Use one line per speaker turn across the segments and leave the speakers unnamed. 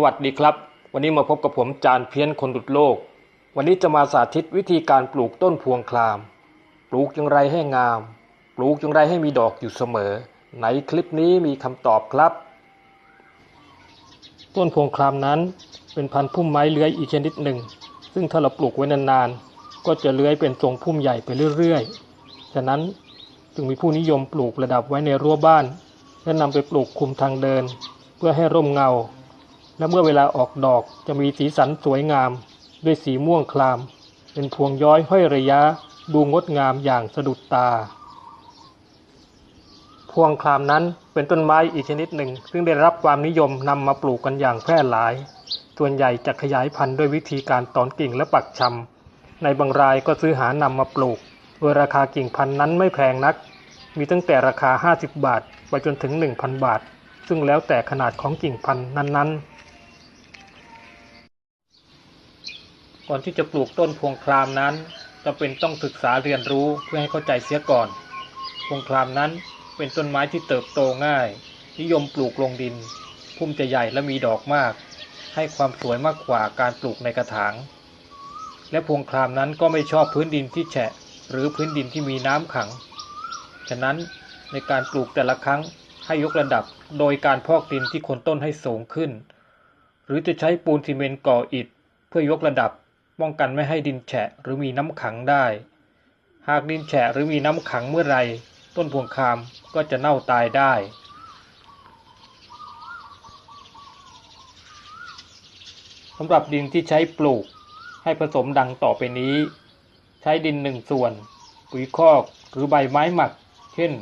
สวัสดีครับ วันนี้มาพบกับผมจานเพี้ยนคนดุดโลก วันนี้จะมาสาธิตวิธีการปลูกต้นพวงคลาม ปลูกอย่างไรให้งาม ปลูกอย่างไรให้มีดอกอยู่เสมอ ในคลิปนี้มีคำตอบครับ ต้นพวงคลามนั้นเป็นพันธุ์พุ่มไม้เลื้อยอีกชนิดหนึ่ง ซึ่งถ้าเราปลูกไว้นานๆ ก็จะเลื้อยเป็นทรงพุ่มใหญ่ไปเรื่อยๆ ฉะนั้นจึงมีผู้นิยมปลูกระดับไว้ในรั้วบ้านและนำไปปลูกคุมทางเดิน เพื่อให้ร่มเงา และเมื่อเวลาออกดอกจะมีสีสันสวยงาม ด้วยสีม่วงคลาม เป็นพวงย้อยห้อยระยะ ดูงดงามอย่างสะดุดตา พวงคลามนั้นเป็นต้นไม้อีกชนิดหนึ่ง ซึ่งได้รับความนิยมนำมาปลูกกันอย่างแพร่หลาย ส่วนใหญ่จะขยายพันธุ์ด้วยวิธีการตอนกิ่งและปักชำในบางรายก็ซื้อหานำมาปลูกโดยราคากิ่งพันธุ์นั้นไม่แพงนัก มีตั้งแต่ราคา 50 บาท ไปจนถึง 1,000 บาท ซึ่งแล้วแต่ขนาดของกิ่งพันธุ์นั้นๆ ก่อนที่จะปลูกต้นพวงคลามนั้นจำเป็นต้องศึกษาเรียนรู้เพื่อให้เข้าใจเสียก่อน พวงคลามนั้นเป็นต้นไม้ที่เติบโตง่าย นิยมปลูกลงดิน พุ่มจะใหญ่และมีดอกมาก ให้ความสวยมากกว่าการปลูกในกระถาง และพวงคลามนั้นก็ไม่ชอบพื้นดินที่แฉะ หรือพื้นดินที่มีน้ำขัง ฉะนั้นในการปลูกแต่ละครั้งให้ยกระดับโดยการพอกดินที่คนต้นให้สูงขึ้น หรือจะใช้ปูนซีเมนต์ก่ออิฐเพื่อยกระดับ ป้องกันไม่ให้ดินแฉะหรือมีน้ำขังได้ หากดินแฉะหรือมีน้ำขังเมื่อไรต้นพวงคามก็จะเน่าตายได้ สำหรับดินที่ใช้ปลูกให้ผสมดังต่อไปนี้ ใช้ดินหนึ่งส่วน ปุ๋ยคอกหรือใบไม้หมัก เช่น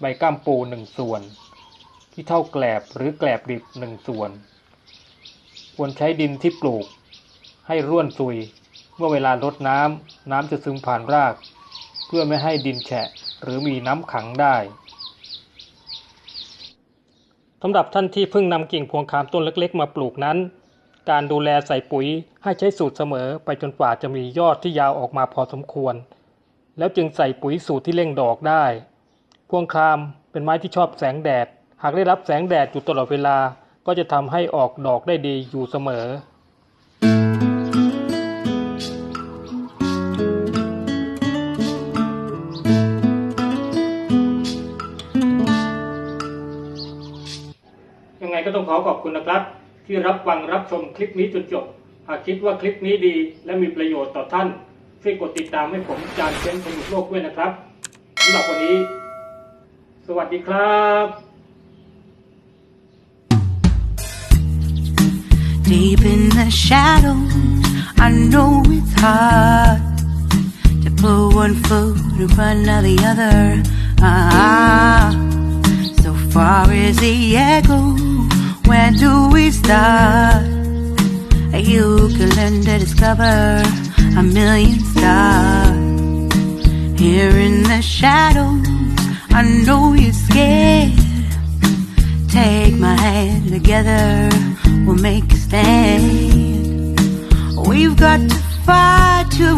ใบก้ามปูหนึ่งส่วนที่เท่าแกลบหรือแกลบดิบหนึ่งส่วน ควรใช้ดินที่ปลูกให้ร่วนซุย มื่อเวลารดน้ำน้ำจะซึมผ่านราก เพื่อไม่ให้ดินแฉะหรือมีน้ำขังได้สำหรับท่านที่เพิ่งนำกิ่งพวงคามต้นเล็กๆ มาปลูกนั้น การดูแลใส่ปุ๋ยให้ใช้สูตรเสมอไปจนกว่าจะมียอดที่ยาวออกมาพอสมควร แล้วจึงใส่ปุ๋ยสูตรที่เร่งดอกได้ พวงคามเป็นไม้ที่ชอบแสงแดด หากได้รับแสงแดดอยู่ตลอดเวลาก็จะทำให้ออกดอกได้ดีอยู่เสมอ ขอขอบคุณนะครับ ที่รับฟังรับชมคลิปนี้จนจบ หากคิดว่าคลิปนี้ดีและมีประโยชน์ต่อท่าน ช่วยกดติดตามให้ผมจานเช้นสนุกโลกด้วยนะครับสำหรับวันนี้ สวัสดีครับ
Deep in the shadows, I know it's hard to put one foot in front of the other. Ah, so far as the echoes where do we start? You can learn to discover a million stars. Here in the shadows, I know you're scared. Take my hand together, we'll make a stand. We've got to fight to